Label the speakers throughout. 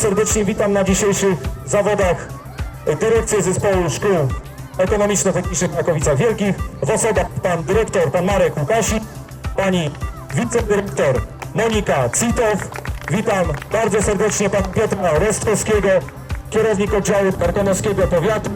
Speaker 1: Serdecznie witam na dzisiejszych zawodach dyrekcję zespołu szkół ekonomiczno-technicznych w Rakowicach Wielkich w osobach pan dyrektor, pan Marek Łukasik, pani wicedyrektor Monika Citow. Witam bardzo serdecznie pana Piotra Rostkowskiego, kierownik oddziału Karkonoskiego Powiatu,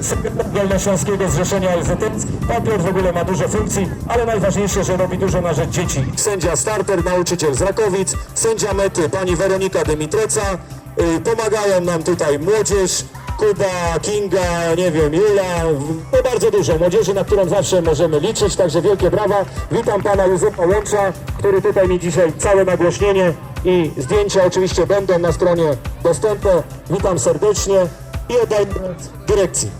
Speaker 1: sekretarz Dolnośląskiego Zrzeszenia LZS. Pan Piotr w ogóle ma dużo funkcji, ale najważniejsze, że robi dużo na rzecz dzieci. Sędzia starter, nauczyciel z Rakowic, sędzia mety pani Weronika Dymitreca. Y, Pomagają nam tutaj młodzież, Kuba, Kinga, nie wiem, Jula, no bardzo dużo młodzieży, na którą zawsze możemy liczyć, także wielkie brawa. Witam pana Józefa Łącza, który tutaj mi dzisiaj całe nagłośnienie i zdjęcia oczywiście będą na stronie dostępne. Witam serdecznie i oddaję dyrekcji.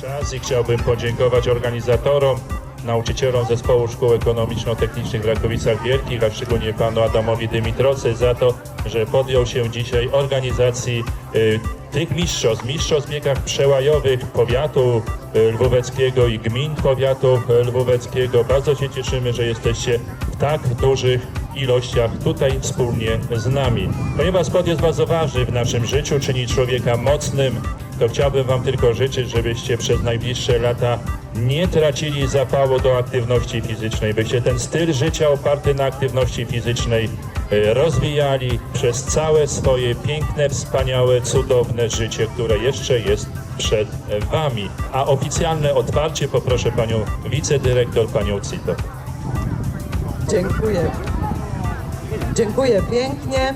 Speaker 2: czas i chciałbym podziękować organizatorom, nauczycielom Zespołu Szkół Ekonomiczno-Technicznych w Rakowicach Wielkich, a szczególnie panu Adamowi Dymitrocy za to, że podjął się dzisiaj organizacji y, tych mistrzostw, mistrzostw w biegach przełajowych powiatu y, lwóweckiego i gmin powiatu y, lwóweckiego. Bardzo się cieszymy, że jesteście w tak dużych ilościach tutaj wspólnie z nami. Ponieważ sport jest bardzo ważny w naszym życiu, czyni człowieka mocnym, to chciałbym Wam tylko życzyć, żebyście przez najbliższe lata nie tracili zapału do aktywności fizycznej, byście ten styl życia oparty na aktywności fizycznej e, rozwijali przez całe swoje piękne, wspaniałe, cudowne życie, które jeszcze jest przed Wami. A oficjalne otwarcie poproszę Panią wicedyrektor, Panią Cito.
Speaker 3: Dziękuję. Dziękuję pięknie.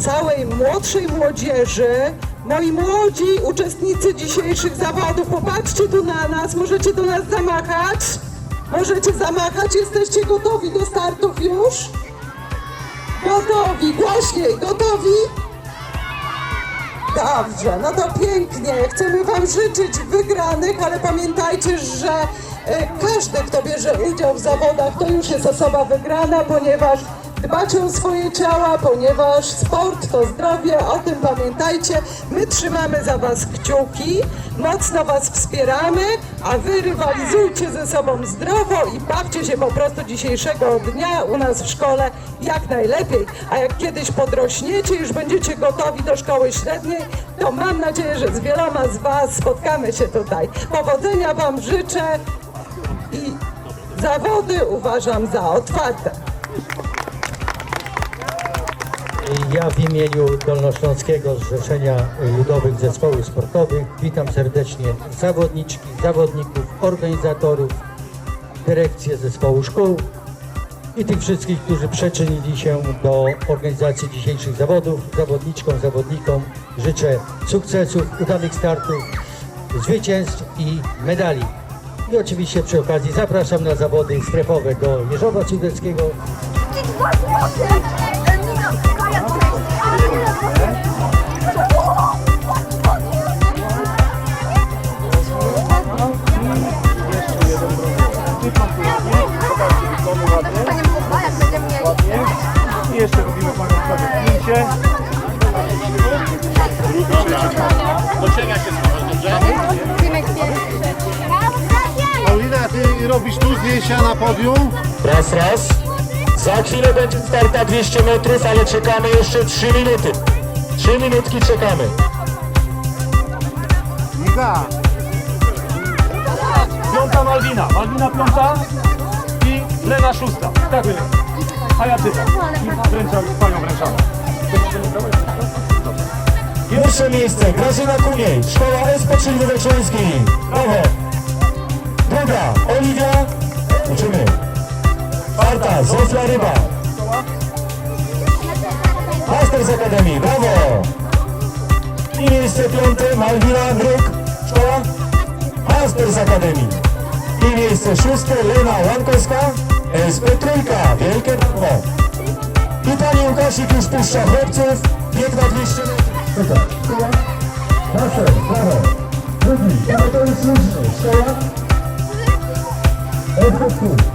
Speaker 3: Całej młodszej młodzieży, moi młodzi uczestnicy dzisiejszych zawodów, popatrzcie tu na nas, możecie do nas zamachać? Możecie zamachać? Jesteście gotowi do startów już? Gotowi, głośniej, gotowi? Dobrze, no to pięknie. Chcemy Wam życzyć wygranych, ale pamiętajcie, że e, każdy, kto bierze udział w zawodach, to już jest osoba wygrana, ponieważ dbacie o swoje ciała, ponieważ sport to zdrowie, o tym pamiętajcie. My trzymamy za Was kciuki, mocno Was wspieramy, a Wy rywalizujcie ze sobą zdrowo i bawcie się po prostu dzisiejszego dnia u nas w szkole jak najlepiej. A jak kiedyś podrośniecie, już będziecie gotowi do szkoły średniej, to mam nadzieję, że z wieloma z Was spotkamy się tutaj. Powodzenia Wam życzę i zawody uważam za otwarte.
Speaker 4: Ja w imieniu Dolnośląskiego Zrzeszenia Ludowych Zespołów Sportowych witam serdecznie zawodniczki, zawodników, organizatorów, dyrekcję zespołu szkół i tych wszystkich, którzy przyczynili się do organizacji dzisiejszych zawodów. Zawodniczkom, zawodnikom życzę sukcesów, udanych startów, zwycięstw i medali. I oczywiście przy okazji zapraszam na zawody strefowe do Jeżowa Sudeckiego,
Speaker 5: I jeszcze robimy panią sobie zdjęcie. Paulina, ty robisz tu zdjęcia na podium?
Speaker 1: Raz, raz. Za chwilę będzie starta 200 metrów, ale czekamy jeszcze 3 minuty. 3 minutki czekamy.
Speaker 5: Iga. Piąta Malwina. Malwina piąta i Lena szósta. Tak będzie. A ja czytam. I wręczam, panią wręczamy.
Speaker 1: Pierwsze miejsce Grażyna Kuniej, Szkoła SP Czynny Śląskiej. Brawo. Druga Oliwia. Uczymy. Czwarta Zofia Ryba. Master z Akademii. Brawo. I miejsce piąte Malwina Gruk. Szkoła Master z Akademii. I miejsce szóste Lena Łankowska. SP Trójka. Wielkie brawo. I pani Łukasik już puszcza chłopców. Bieg na 200 metrów. Szkoła. Master. Brawo. Drugi. Ale to jest różny. Szkoła. SP Trójka.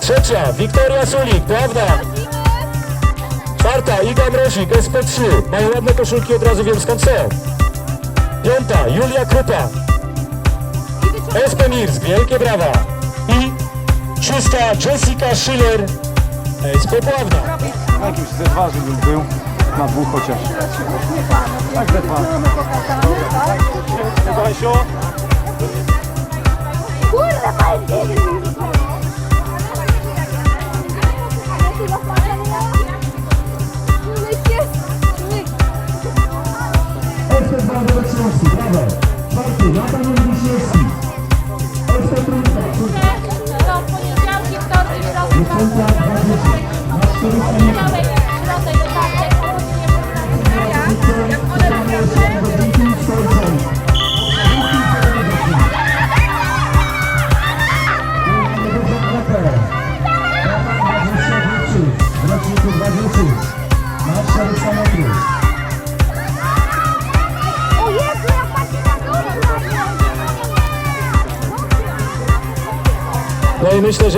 Speaker 1: Trzecia, Wiktoria Sulik, prawda? Czwarta, Iga Mrozik, SP3. Mają ładne koszulki, od razu wiem skąd są. Piąta, Julia Krupa. SP Mirs, wielkie brawa. I szósta, Jessica Schiller z Popławna.
Speaker 5: Jakiś ze dwa, żebym był. Na dwóch chociaż. Tak ze dwa.
Speaker 6: Kurde,
Speaker 1: 活
Speaker 6: 動、キャンプ
Speaker 1: の野です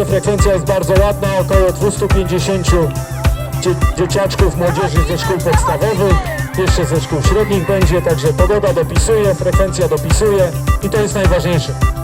Speaker 1: Frekwencja jest bardzo ładna, około 250 dzie dzieciaczków, młodzieży ze szkół podstawowych, jeszcze ze szkół średnich będzie, także pogoda dopisuje, frekwencja dopisuje i to jest najważniejsze.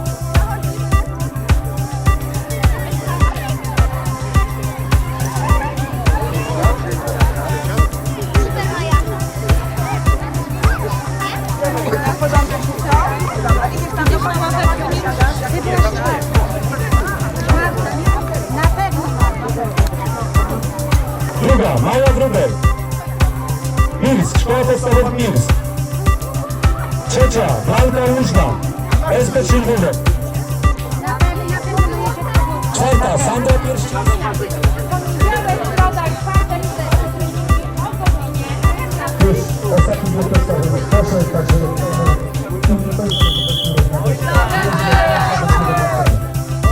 Speaker 1: Maja Wróbel. Mirsk, szkoła podstawowa Mirsk. Trzecia, Walka Łużna.
Speaker 6: Jeszcze tego.
Speaker 1: Czwarta, Sandra Pierścińska. Już ostatni blok podstawowy poszedł, także...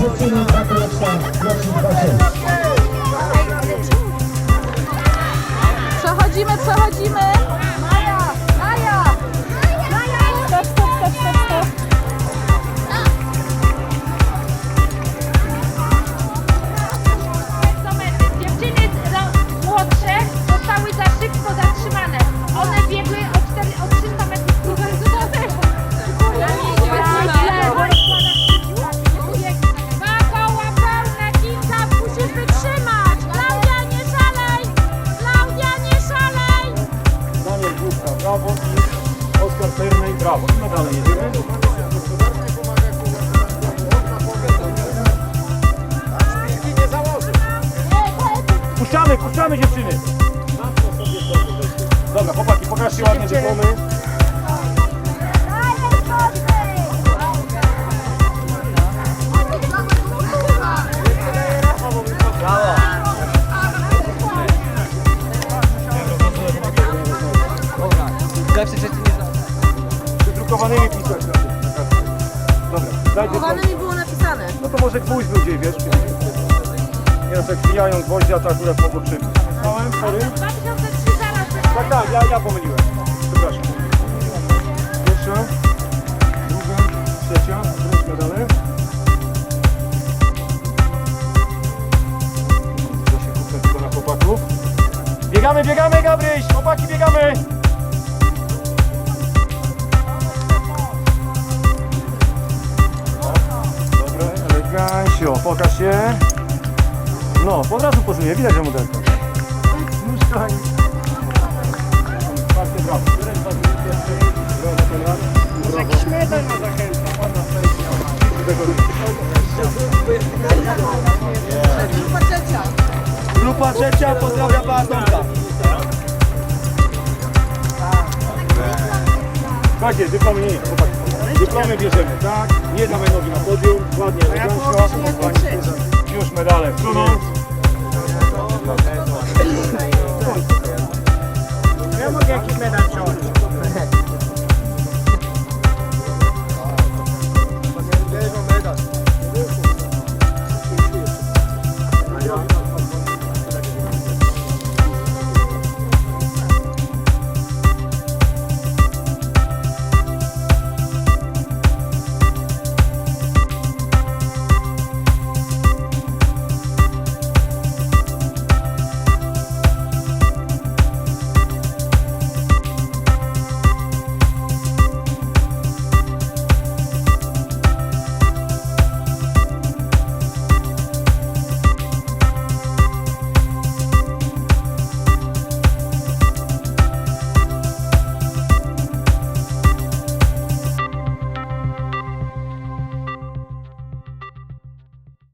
Speaker 1: Dziewczyny, taka reszta, rocznik 26.
Speaker 7: Przechodzimy,
Speaker 5: dyplomy. Wydrukowanymi pisać. Dobra, dajcie to.
Speaker 7: nie było napisane.
Speaker 5: No to może gwóźdź był gdzieś, wiesz? Nie no, tak wbijają gwoździa, to akurat mogło przybić. Małem, sorry.
Speaker 8: 2003 zaraz.
Speaker 5: Tak, tak, ja, ja pomyliłem. Biegamy, Gabryś! Chłopaki, biegamy! Dobra, elegancio, pokaż się. No, od razu pozuje, widać, że modelka. Nóżka brawo. Jakiś medal na zachętę.
Speaker 7: Grupa trzecia.
Speaker 5: Grupa trzecia Tak jest, dyplomy nie, chłopaki. Dyplomy bierzemy, tak? Nie damy nogi na podium, ładnie, elegancko. Już medale wsunąć.